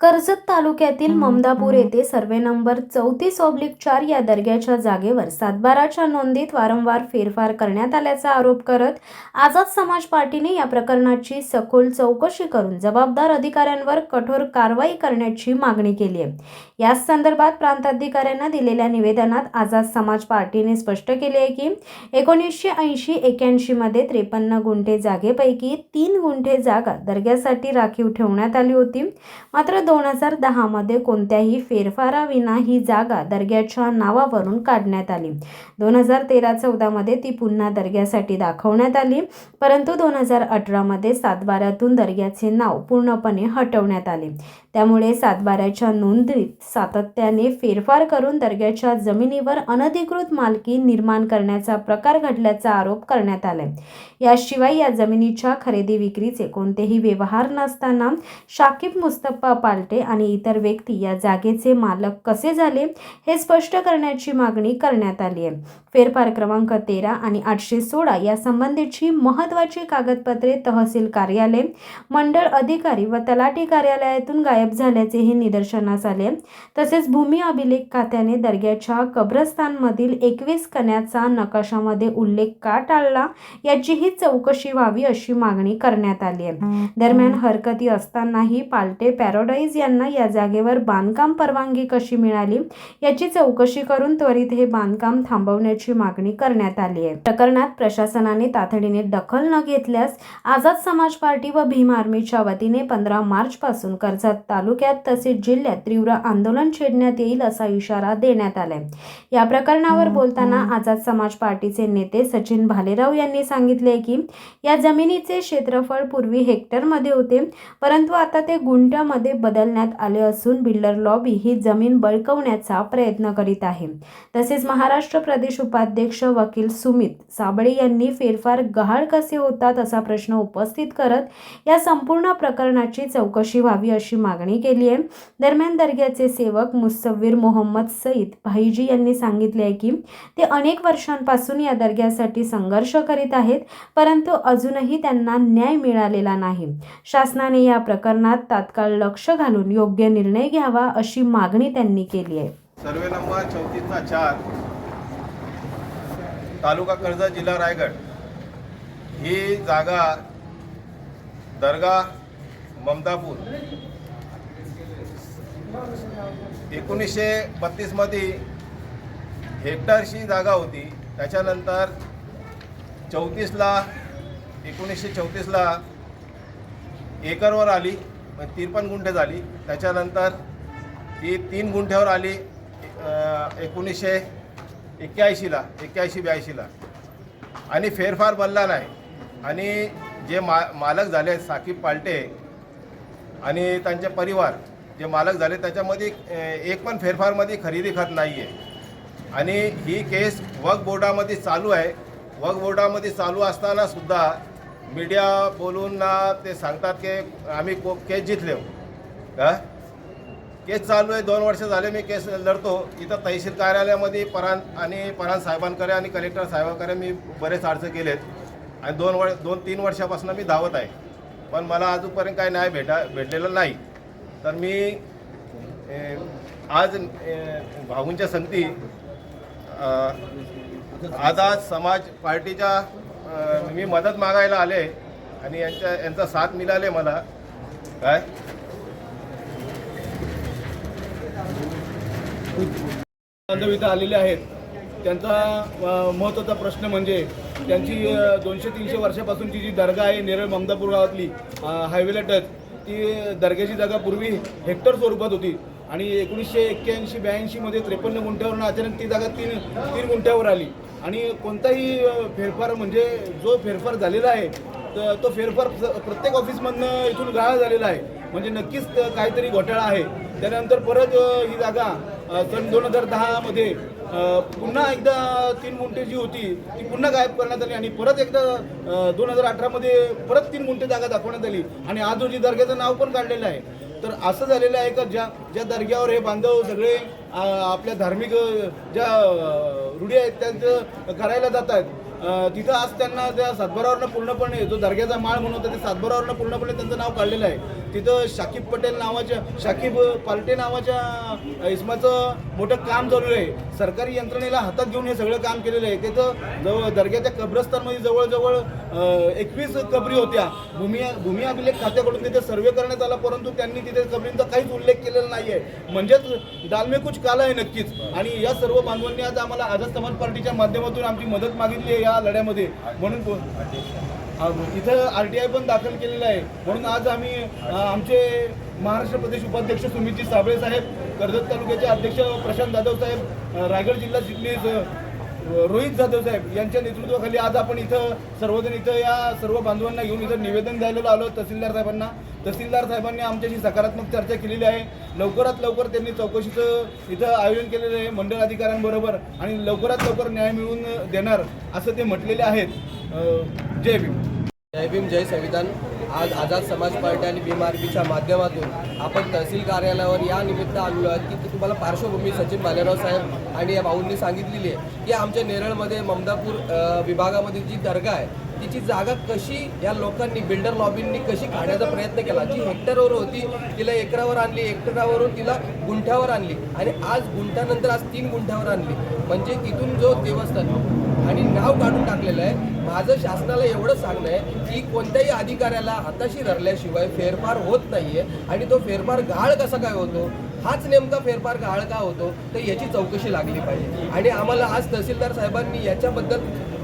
कर्जत तालुक्यातील ममदापूर येथे survey number चौतीस ऑब्लिक चार या दर्ग्याच्या जागेवर सातबाराच्या नोंदीत वारंवार फेरफार करण्यात आल्याचा आरोप करत आझाद समाज पार्टीने या प्रकरणाची सखोल चौकशी करून जबाबदार अधिकाऱ्यांवर कठोर कारवाई करण्याची मागणी केली आहे. याच संदर्भात प्रांताधिकाऱ्यांना दिलेल्या निवेदनात आझाद समाज पार्टीने स्पष्ट केले आहे की एकोणीसशे ऐंशी एक्याऐंशी मध्ये त्रेपन्न गुंठे जागेपैकी तीन गुंठे जागा दर्ग्यासाठी राखीव ठेवण्यात आली होती. मात्र दोन हजार दहामध्ये कोणत्याही फेरफाराविना ही जागा दर्ग्याच्या नावावरून काढण्यात आली. दोन हजार तेरा चौदामध्ये ती पुन्हा दर्ग्यासाठी दाखवण्यात आली. परंतु दोन हजार अठरामध्ये सातबाऱ्यातून दर्ग्याचे नाव पूर्णपणे हटवण्यात आले. त्यामुळे सातबाऱ्याच्या नोंदीत सातत्याने फेरफार करून दर्ग्याच्या जमिनीवर अनधिकृत मालकी निर्माण करण्याचा प्रकार घडल्याचा आरोप करण्यात आला याशिवाय या जमिनीच्या खरेदी विक्रीचे कोणतेही व्यवहार नसताना शाकिब मुस्तफा पाल पालटे आणि इतर व्यक्ती या जागेचे मालक कसे झाले हे स्पष्ट करण्याची मागणी करण्यात आली आहे. फेरफार क्रमांक तेरा आणि आठशे सोळा या संबंधीची महत्त्वाची कागदपत्रे तहसील कार्यालय मंडळ अधिकारी व तलाठी कार्यालयातून गायब झाल्याचेही निदर्शनास आले तसेच भूमी अभिलेख खात्याने दर्ग्याच्या कब्रस्तानमधील एकवीस कण्याचा नकाशामध्ये उल्लेख का टाळला याचीही चौकशी व्हावी अशी मागणी करण्यात आली आहे. दरम्यान हरकती असतानाही पालटे पॅरोडाईज यांना या जागेवर बांधकाम परवानगी कशी मिळाली याची चौकशी करून त्वरित हे बांधकाम थांबवण्याची मागणी करण्यात आली आहे. प्रकरणात प्रशासनाने तातडीने दखल न घेतल्यास आझाद समाज पार्टी व भीम आर्मीच्या वतीने पंधरा मार्च पासून कर्जत तालुक्यात तसेच जिल्ह्यात तीव्र आंदोलन छेडण्यात येईल असा इशारा देण्यात आलाय. या प्रकरणावर बोलताना आझाद समाज पार्टीचे नेते सचिन भालेराव यांनी सांगितले की या जमिनीचे क्षेत्रफळ पूर्वी हेक्टरमध्ये होते परंतु आता ते गुंठ्यामध्ये बदलण्यात आले असून बिल्डर लॉबी ही जमीन बळकवण्याचा प्रयत्न करीत आहे. तसेच महाराष्ट्र प्रदेश उपाध्यक्ष वकील सुमित साबळे यांनी फेरफार गहाळ कसे होतात असा प्रश्न उपस्थित करत या संपूर्ण प्रकरणाची चौकशी व्हावी अशी मागणी केली आहे. दरम्यान दर्ग्याचे सेवक मुसव्वीर मोहम्मद सईद भाईजी यांनी सांगितले आहे की ते अनेक वर्षांपासून या दर्ग्यासाठी संघर्ष करीत आहेत परंतु अजूनही त्यांना न्याय मिळालेला नाही. शासनाने या प्रकरणात तात्काळ लक्ष घालून योग्य निर्णय घ्यावा अशी मागणी त्यांनी केली आहे. सर्वे नंबर चौतीसचा चार तालुका कर्जत जिल्हा रायगड. ही जागा दर्गा ममदापूर एकोणीसशे बत्तीसमध्ये हेक्टरशी जागा होती. त्याच्यानंतर चौतीसला एकोणीसशे चौतीसला एकरवर आली. तिरपन्न गुंठे झाली. त्याच्यानंतर ती तीन गुंठ्यावर आली एकोणीसशे एक्क्याऐंशीला एक्क्याऐंशी ब्याऐंशीला. आणि फेरफार बनला नाही. आणि जे मा मालक झाले साकीब पालटे आणि त्यांचे परिवार जे मालक झाले त्याच्यामध्ये एक पण फेरफारमध्ये खरेदी खत नाही आहे आणि ही केस वक बोर्डामध्ये चालू आहे. वक बोर्डामध्ये चालू असतानासुद्धा मीडिया बोलून ना ते सांगतात की आम्ही को केस जितले हो. का केस चालू आहे दोन वर्ष झाले मी केस लढतो. इथं तहसील कार्यालयामध्ये परान आणि परान साहेबांकडे आणि कलेक्टर साहेबांकडे मी बरेच अर्ज केलेत. आणि दोन वर दोन तीन वर्षापासून मी धावत आहे. पण मला अजूनपर्यंत काही न्याय भेटा भेटलेलं नाही. तर मी ए, आज भाऊंच्या संगती आज आझाद समाज पार्टीच्या मी मदत मागायला आले आणि यांच्या यांचा साथ मिळाले मला. काय? बांधव इथं आलेले आहेत. त्यांचा महत्त्वाचा महत्त्वाचा प्रश्न म्हणजे त्यांची दोनशे तीनशे वर्षापासूनची जी दर्गा आहे नेरळ ममदापूर गावातली हायवेला टच ती दर्ग्याची जागा पूर्वी हेक्टर स्वरूपात होती. आणि एकोणीसशे एक्क्याऐंशी ब्याऐंशीमध्ये त्रेपन्न गुंठ्यावरून अचानक ती जागा तीन तीन गुंठ्यावर आली. आणि कोणताही फेरफार म्हणजे जो फेरफार झालेला आहे तर तो फेरफार प्रत्येक ऑफिसमधनं इथून गाळा झालेला आहे. म्हणजे नक्कीच काहीतरी घोटाळा आहे. त्यानंतर परत ही जागा सन दोन हजार दहामध्ये पुन्हा एकदा तीन गुंठे जी होती ती पुन्हा गायब करण्यात आली आणि परत एकदा दोन हजार अठरामध्ये परत तीन गुंठे जागा दाखवण्यात आली. आणि आज रोजी दर्ग्याचं नाव पण काढलेलं आहे. तर असं झालेलं आहे का? ज्या ज्या दर्ग्यावर हे बांधव सगळे आपल्या धार्मिक ज्या रूढी आहेत त्यांचं करायला जात आहेत. तिथं आज त्यांना त्या सातबारावरनं पूर्णपणे जो दर्ग्याचा माळ म्हणून होता ते सातबारावरनं पूर्णपणे त्यांचं नाव काढलेलं आहे. तिथं शाकिब पटेल नावाच्या शाकिब पालटे नावाच्या इसमाचं मोठं काम चालू आहे. सरकारी यंत्रणेला हातात घेऊन हे सगळं काम केलेलं आहे. तिथं जवळ दर्ग्याच्या कब्रस्तानमध्ये जवळजवळ एकवीस कबरी होत्या. भूमी भूमी अभिलेख खात्याकडून तिथे सर्वे करण्यात आला परंतु त्यांनी तिथे कबरींचा काहीच उल्लेख केलेला नाही आहे म्हणजेच दालमे कुछ काला आहे नक्कीच. आणि या सर्व बांधवांनी आज आम्हाला आझाद समाज पार्टीच्या माध्यमातून आमची मदत मागितली आहे या लढ्यामध्ये. म्हणून इथं आर टी आय पण दाखल केलेलं आहे. म्हणून आज आम्ही आमचे महाराष्ट्र प्रदेश उपाध्यक्ष सुमितजी साबळे साहेब कर्जत तालुक्याचे अध्यक्ष प्रशांत जाधव साहेब रायगड जिल्हा चिटणीस रोहित जाधव साहेब यांच्या नेतृत्वाखाली आज आपण इथं सर्वजण इथं या सर्व बांधवांना घेऊन इथं निवेदन द्यायला आलो तहसीलदार साहेबांना. तहसीलदार साहेबांनी आमच्याशी सकारात्मक चर्चा केलेली आहे. लवकरात लवकर त्यांनी चौकशीचं इथं आयोजन केलेलं आहे मंडळ अधिकाऱ्यांबरोबर आणि लवकरात लवकर न्याय मिळवून देणार असं ते म्हटलेले आहेत. जय भीम. जय भीम जय संविधान. आज आझाद समाज पार्टी आणि भीम आरपीच्या माध्यमातून आपण तहसील कार्यालयावर या निमित्त आलेलो आहोत की तुम्हाला पार्श्वभूमी सचिन भालेराव साहेब आणि या भाऊंनी सांगितलेली आहे की आमच्या नेरळमध्ये ममदापूर विभागामध्ये जी दर्गा आहे तिची जागा कशी या लोकांनी बिल्डर लॉबींनी कशी काढण्याचा प्रयत्न केला? जी हेक्टरवर होती तिला एकरावर आणली एकरावरून तिला गुंठ्यावर आणली आणि आज गुंठ्यानंतर आज तीन गुंठ्यावर आणली. म्हणजे तिथून जो देवस्थान आणि नाव काढून टाकलेलं आहे. माझं शासनाला एवढं सांगणं आहे की कोणत्याही अधिकाऱ्याला हाताशी धरल्याशिवाय फेरफार होत नाहीये. आणि तो फेरफार गाळ कसा काय होतो? हाच नेमका फेरफार गाळ का होतो? तर याची चौकशी लागली पाहिजे. आणि आम्हाला आज तहसीलदार साहेबांनी याच्याबद्दल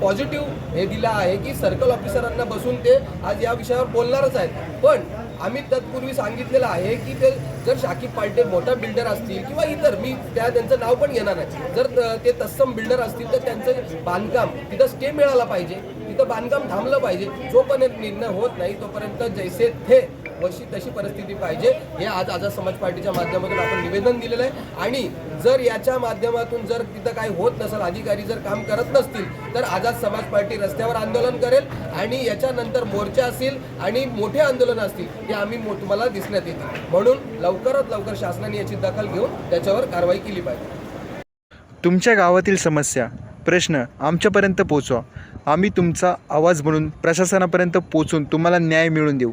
पॉझिटिव्ह हे दिलं आहे की सर्कल ऑफिसरांना बसून ते आज या विषयावर बोलणारच आहेत. पण आम्ही तत्पूर्वी सांगितलेलं आहे की ते जर शाकिब पालटे मोठा बिल्डर असतील किंवा इतर मी त्या त्यांचं नाव पण घेणार नाही. जर त- ते तत्सम बिल्डर असतील तर त्यांचं बांधकाम तिथं स्टे मिळाला पाहिजे. तिथं बांधकाम थांबलं पाहिजे. जोपर्यंत निर्णय होत नाही तोपर्यंत जैसे थे वशी तशी परिस्थिती पाहिजे. हे आज आझाद समाज पार्टीच्या माध्यमातून आपण निवेदन दिलेलं आहे. आणि जर याच्या माध्यमातून जर तिथं काही होत नसेल अधिकारी जर काम करत नसतील तर आझाद समाज पार्टी रस्त्यावर आंदोलन करेल आणि याच्यानंतर मोर्चा असतील आणि मोठे आंदोलन असतील ते आम्ही मो- तुम्हाला दिसण्यात येतील. म्हणून लवकरात लवकर शासनाने याची दखल घेऊन त्याच्यावर कारवाई केली पाहिजे. तुमच्या गावातील समस्या प्रश्न आमच्यापर्यंत पोचवा आम्ही तुमचा आवाज म्हणून प्रशासनापर्यंत पोचून तुम्हाला न्याय मिळवून देऊ.